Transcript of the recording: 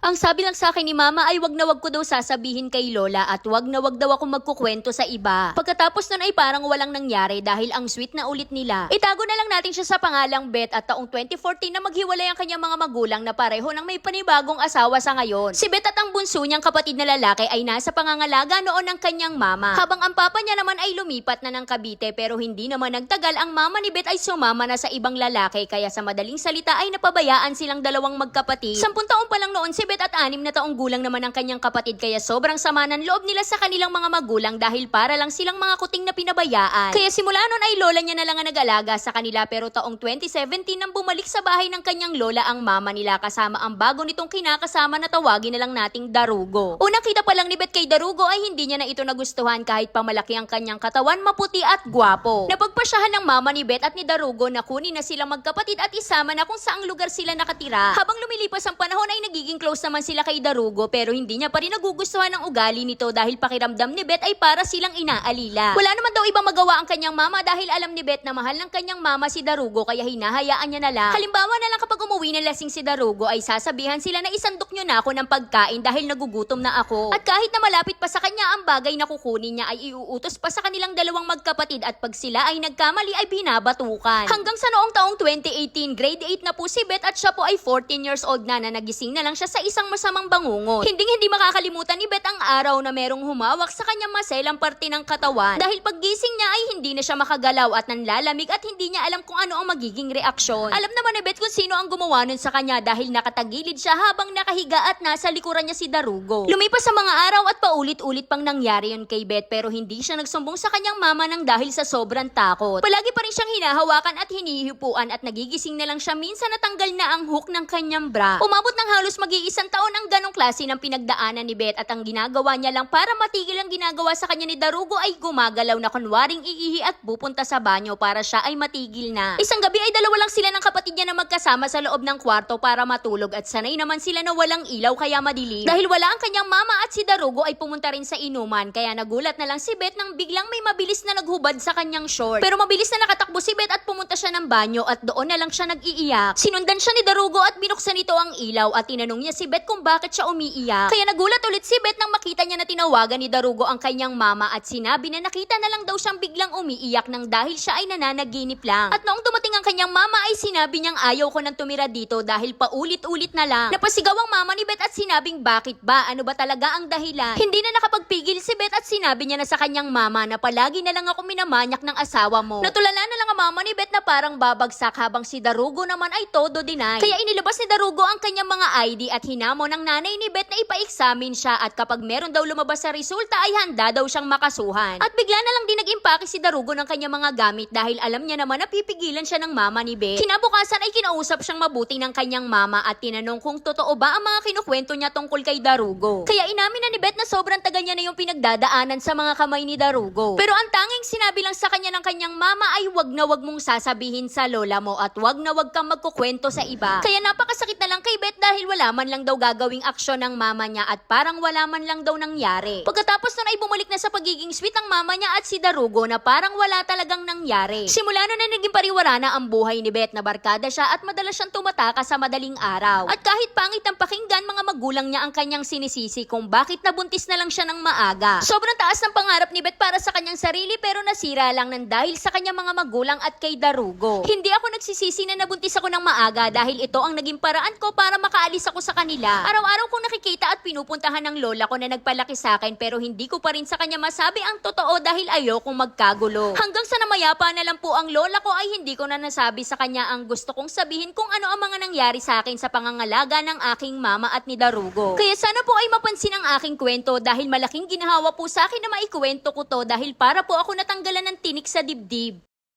Ang sabi lang sa akin ni mama ay wag na wag ko daw sasabihin kay lola at wag na wag daw ako magkukwento sa iba. Pagkatapos nun ay parang walang nangyari dahil ang sweet na ulit nila. Itago na lang natin siya sa pangalang Beth at taong 2014 na maghiwalay ang kanyang mga magulang na pareho ng may panibagong asawa sa ngayon. Si Beth at ang bunso niyang kapatid na lalaki ay nasa pangangalaga noon ng kanyang mama. Habang ang papa niya naman ay lumipat na ng Cavite pero hindi naman nagtagal ang mama ni Beth ay sumama na sa ibang lalaki kaya sa madaling salita ay napabayaan silang dalawang magkapatid. Sampung taon pa lang noon si Beth at anim na taong gulang naman ang kanyang kapatid kaya sobrang sama ng loob nila sa kanilang mga magulang dahil para lang silang mga kuting na pinabayaan. Kaya simula noon ay lola niya na lang ang nag-alaga sa kanila pero taong 2017 nang bumalik sa bahay ng kanyang lola ang mama nila kasama ang bago nitong kinakasama na tawagin na lang nating Darugo. Unang kita pa lang ni Beth kay Darugo ay hindi niya na ito nagustuhan kahit pamalaki ang kanyang katawan, maputi at gwapo. Napagpasyahan ng mama ni Beth at ni Darugo na kunin na silang magkapatid at isama na kung saang lugar sila nakatira. Habang lumilipas ang panahon ay nagiging close naman sila kay Darugo pero hindi niya pa rin nagugustuhan ang ugali nito dahil pakiramdam ni Beth ay para silang inaalila. Wala naman daw ibang magawa ang kanyang mama dahil alam ni Beth na mahal ng kanyang mama si Darugo kaya hinahayaan niya na lang. Halimbawa na lang kapag umuwi na lasing si Darugo ay sasabihan sila na isandok niyo na ako ng pagkain dahil nagugutom na ako. At kahit na malapit pa sa kanya ang bagay na kukunin niya ay iuutos pa sa kanilang dalawang magkapatid at pag sila ay nagkamali ay binabatukan. Hanggang sa noong taong 2018, grade 8 na po si Beth at siya po ay 14 years old na na nagising na lang siya sa isang masamang bangungot. Hinding hindi makakalimutan ni Beth ang araw na merong humawak sa kanyang maselang parte ng katawan dahil paggising niya ay hindi na siya makagalaw at nanlalamig at hindi niya alam kung ano ang magiging reaksyon. Alam naman ni Beth kung sino ang gumawa nun sa kanya dahil nakatagilid siya habang nakahiga at nasa likuran niya si Darugo. Lumipas sa mga araw at paulit-ulit pang nangyari yun kay Beth pero hindi siya nagsumbong sa kanyang mama nang dahil sa sobrang takot. Palagi pa rin siyang hinahawakan at hinihipuan at nagigising na lang siya minsan natanggal na ang hook ng kanyang bra. Umabot ng halos mag-iisang taon ang ganong klase ng pinagdaanan ni Beth at ang ginagawa niya lang para matigil ang ginagawa sa kanya ni Darugo ay gumagalaw na kunwaring iihi at pupunta sa banyo para siya ay matigil na. Isang gabi ay dalawa lang sila ng kapatid niya na magkasama sa loob ng kwarto para matulog at sanay naman sila na walang ilaw kaya madilim. Dahil wala ang kanyang mama at si Darugo ay pumunta rin sa inuman kaya nagulat na lang si Beth nang biglang may mabilis na naghubad sa kanyang short. Pero mabilis na nakatakbo si Beth at pumunta siya ng banyo at doon na lang siya nag-iiyak. Sinundan siya ni Darugo at binuksan nito ang ilaw at tinanong niya si Beth kung bakit siya umiiyak. Kaya nagulat ulit si Beth nang makita niya na tinawagan ni Darugo ang kanyang mama at sinabi na nakita na lang daw siyang biglang umiiyak nang dahil siya ay nananaginip lang. At noong dumating ang kanyang mama ay sinabi niyang ayaw ko nang tumira dito dahil paulit-ulit na lang. Napasigaw ang mama ni Beth at sinabing bakit ba? Ano ba talaga ang dahilan? Hindi na nakapagpigil si Beth at sinabi niya na sa kanyang mama na palagi na lang ako minamanyak ng asawa mo. Natulala na lang ang mama ni Beth na parang babagsak habang si Darugo naman ay todo deny. Kaya inilabas ni Darugo ang kanyang mga ID at hinamon ng nanay ni Beth na ipa-examine siya at kapag meron daw lumabas sa resulta ay handa daw siyang makasuhan. At bigla na lang din nag-impake si Darugo ng kanyang mga gamit dahil alam niya naman na pipigilan siya ng mama ni Beth. Kinabukasan ay kinausap siyang mabuti ng kanyang mama at tinanong kung totoo ba ang mga kinukwento niya tungkol kay Darugo. Kaya inamin na ni Beth na sobrang tagal niya na yung pinagdadaanan sa mga kamay ni Darugo. Pero ang tanging sinabi lang sa kanya ng kanyang mama ay wag na wag mong sasabihin sa lola mo at wag na wag kang magkukwento sa iba. Kaya napakasakit na lang kay Beth dahil wala man lang daw gagawing aksyon ng mama niya at parang wala man lang daw nangyari. Pagkatapos nun ay bumalik na sa pagiging sweet ang mama niya at si Darugo na parang wala talagang nangyari. Simula nun na naging pariwara na ang buhay ni Beth na barkada siya at madalas siyang tumataka sa madaling araw. At kahit pangit ang pakinggan, mga magulang niya ang kanyang sinisisi kung bakit nabuntis na lang siya ng maaga. Sobrang taas ng pangarap ni Beth para sa kanyang sarili pero nasira lang ng dahil sa kanyang mga magulang at kay Darugo. Hindi ako nagsisisi na nabuntis ako ng maaga dahil ito ang naging paraan ko para makaalis ako sa kanila. Araw-araw kong nakikita at pinupuntahan ng lola ko na nagpalaki sa akin pero hindi ko pa rin sa kanya masabi ang totoo dahil ayokong magkagulo. Hanggang sa namayapa na lang po ang lola ko ay hindi ko na nasabi sa kanya ang gusto kong sabihin kung ano ang mga nangyari sa akin sa pangangalaga ng aking mama at ni Darugo. Kaya sana po ay mapansin ang aking kwento dahil malaking ginahawa po sa akin na maikwento ko to dahil para po ako natanggalan ng tinik sa dibdib.